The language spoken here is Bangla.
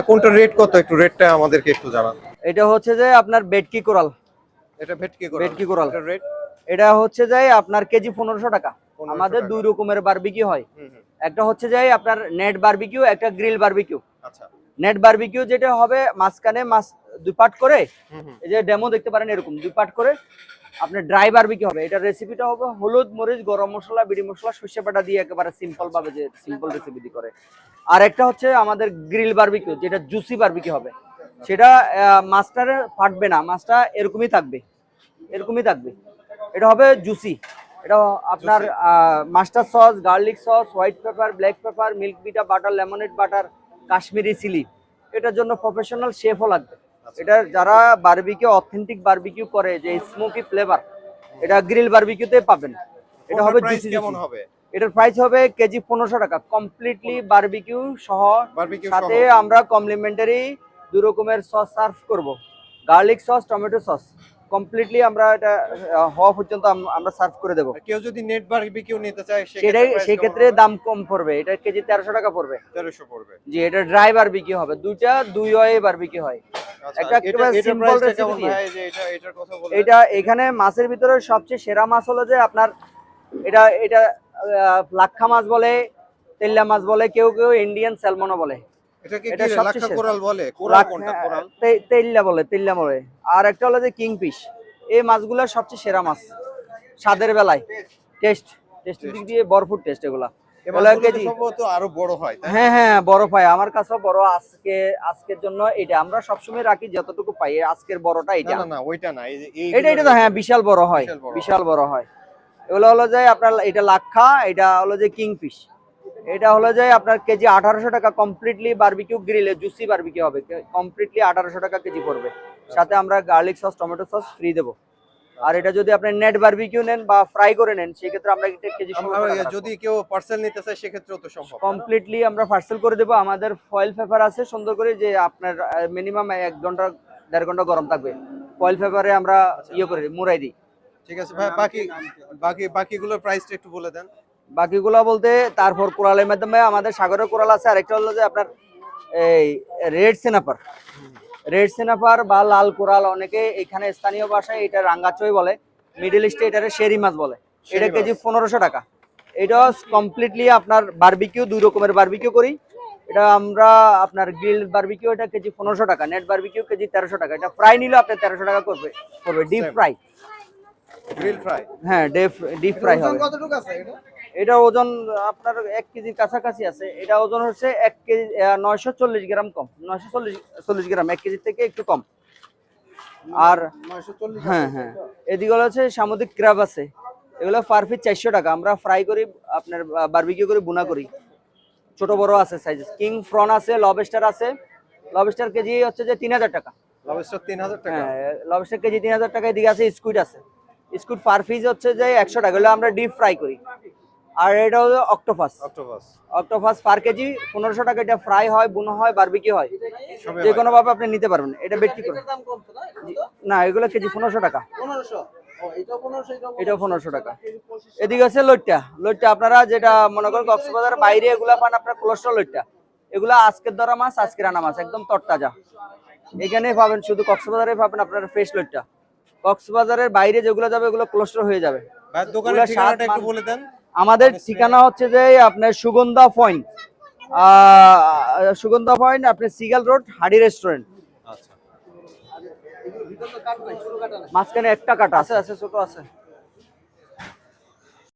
কোনটা রেট কত? একটু রেটটা আমাদেরকে একটু জানান। এটা হচ্ছে যে আপনার বেটকি কোরাল। এটা ভেটকি করে ভেটকি কোরাল। রেট এটা হচ্ছে যে আপনার কেজি পনেরোশো টাকা। আমাদের দুই রকমের বারবিকিউ হয়। একটা হচ্ছে যে আপনার নেট বারবিকিউ একটা গ্রিল বারবিকিউ আচ্ছা। নেট বারবিকিউ যেটা হবে মাঝখানে মাছ দুই পাট করে এই যে ডেমো দেখতে পারেন এরকম দুই পাট করে। আপনার ড্রাই বারবিকিউ হবে। এটা রেসিপিটা হবে হলুদ মরিচ গরম মশলা বিড়ি মশলা সর্ষে বাটা দিয়ে একেবারে সিম্পল ভাবে যে সিম্পল রেসিপি দিয়ে করে। আর একটা হচ্ছে আমাদের গ্রিল বারবিকিউ যেটা জুসি বারবিকিউ হবে। সেটা মাছটার ফাটবে না। মাছটা এরকমই থাকবে। এরকমই থাকবে। এটা হবে জুসি এটা আপনার master sauce garlic sauce white pepper black pepper milk beta butter lemonade butter Kashmiri chilli এটার জন্য প্রফেশনাল শেফও লাগবে। এটা যারা বারবিকিউ অথেন্টিক বারবিকিউ করে যে স্মোকি ফ্লেভার এটা গ্রিল বারবিকিউতে পাবেন। এটা হবে কেমন হবে? এটার প্রাইস হবে কেজি পনেরোশো টাকা। কমপ্লিটলি বারবিকিউ সহ সাথে আমরা কমপ্লিমেন্টারি দু রকমের সস সার্ভ করব। Garlic sauce tomato sauce completely আমরা এটা হওয়া পর্যন্ত আমরা সার্ভ করে দেবো। কেউ যদি নেট বারবিকিউ নিতে চায় সেটাই সেক্ষেত্রে দাম কম পড়বে। এটা কেজি তেরোশো টাকা পড়বে। 1300 পড়বে। যে এটা ড্রাই বারবিকিউ হবে। দুইটা দুই ওয়ে বারবিকিউ হয়। এটা একেবারে এটা এখানে মাছের ভিতরে সবচেয়ে সেরা মাছ হলো যে আপনার এটা এটা লাক্ষা মাছ বলে তেল্লা মাছ বলে কেউ কেউ ইন্ডিয়ান স্যালমনও বলে। তেল্লা বলে তেল্লা বলে। আর একটা হলো যে কিংফিশ। এই মাছগুলো সবচেয়ে সেরা মাছ। স্বাদের বেলায়। টেস্ট টেস্টের দিক দিয়ে ভরপুর টেস্ট এগুলা। কেজি সম্ভবত আরও বড় হয় হ্যাঁ হ্যাঁ বড় পাই আমার কাছেও বড় আজকে আজকের জন্য এটা। আমরা সবসময় রাখি যতটুকু পাই। আজকের বড়টা এটা না না ওইটা না। এই যে এই এটা এটা তো হ্যাঁ বিশাল বড় হয়। বিশাল বড় হয়। এগুলো হলো যে আপনার এটা লাক্ষা এটা হলো যে কিংফিশ। এটা হলো যে আপনার কেজি আঠারোশো টাকা কমপ্লিটলি বারবিকিউ গ্রিলে জুসি বারবিকিউ হবে। কমপ্লিটলি আঠারোশো টাকা কেজি পড়বে। সাথে আমরা garlic sauce tomato sauce free দেবো। আর এটা যদি আপনি নেট বারবিকিউ নেন বা ফ্রাই করে নেন সেক্ষেত্রে আমরা এটা কেজি আমরা যদি কেউ পার্সেল নিতে চায় সেক্ষেত্রেও তো সম্ভব কমপ্লিটলি আমরা পার্সেল করে দেবো। আমাদের ফয়েল পেপার আছে সুন্দর করে যে আপনার মিনিমাম এক ঘণ্টা দেড় ঘণ্টা গরম থাকবে। ফয়েল পেপারে আমরা ইয়ে করে মুড়াই দিই। ঠিক আছে ভাই বাকি বাকি বাকিগুলোর প্রাইসটা একটু বলে দেন। বাকিগুলো বলতে তারপর কোরালের মাধ্যমে আমাদের সাগরের কোরাল আছে আরেকটা হলো যে আপনার এই রেড সিনাপার রেড সিনাপার বা লাল কোরাল অনেকে এখানে স্থানীয় ভাষায় এটা রাঙ্গাচই বলে মিডল ইস্টে এটারে শেরি মাছ বলে। এটা কেজি পনেরোশো টাকা। এটা কমপ্লিটলি আপনার বার্বিকিউ দুই রকমের বারবিকিউ করি। এটা আমরা আপনার গ্রিল বারবিকিউ এটা কেজি পনেরোশো টাকা। নেট বার্বিকিউ কেজি তেরোশো টাকা। এটা ফ্রাই নিলে আপনার তেরোশো টাকা করবে করবে। ডিপ. ফ্রাই গ্রিল ফ্রাই হ্যাঁ ডিপ ডিপ ফ্রাই হবে। কতটুকু আছে এটা? এটা ওজন আপনার এক কেজির কাছাকাছি আছে। এটা ওজন হচ্ছে এক কেজি নয়শো চল্লিশ গ্রাম কম। নয়শো চল্লিশ চল্লিশ গ্রাম এক কেজির থেকে একটু কম। আর হ্যাঁ হ্যাঁ। এদিকে হচ্ছে সামুদ্রিক ক্র্যাব আছে। এগুলো পার পিস চারশো টাকা। আমরা ফ্রাই করি আপনার বারবিকিউ করি বুনা করি। ছোট বড় আছে সাইজ কিং ফ্রন আছে লবস্টার আছে। লবস্টার কেজি হচ্ছে যে তিন হাজার টাকা। লবস্টার 3000 টাকা। হ্যাঁ লবস্টার কেজি তিন হাজার টাকা। এদিকে আছে স্কুইড আছে। স্কুইড পার পিস হচ্ছে যে একশো টাকা। এগুলো আমরা ডিপ ফ্রাই করি। আর এটা হলো octopus octopus octopus per KG পনেরোশো টাকা এটা ফ্রাই হয় বুনো হয় বারবিকি হয়। যে কোনো ভাবে আপনি নিতে পারবেন এটা বিক্রি করে না? এগুলো কেজি পনেরোশো টাকা। এটাও পনেরোশো টাকা। এদিকে আছে লইট্টা। লইট্টা আপনারা যেটা মনে করেন কক্সবাজার বাইরে এগুলা পান আপনার কোলেস্ট্রল লইট্টা। এগুলা আজকের ধরা মাছ আজকের আনা মাছ একদম তরতাজা। এখানে পাবেন শুধু কক্সবাজারে পাবেন আপনার ফ্রেশ লইট্টা। কক্সবাজারের বাইরে যেগুলো যাবে এগুলো কোলেস্ট্রল হয়ে যাবে। দোকানের ঠিকানাটা একটু বলে দেন। আমাদের ঠিকানা হচ্ছে যে আপনার সুগন্ধা পয়েন্ট। সুগন্ধা পয়েন্ট আপনি সিগাল রোড হাডি রেস্টুরেন্ট আচ্ছা। মাঝখানে একটা কাটা আছে আছে ছোট আছে।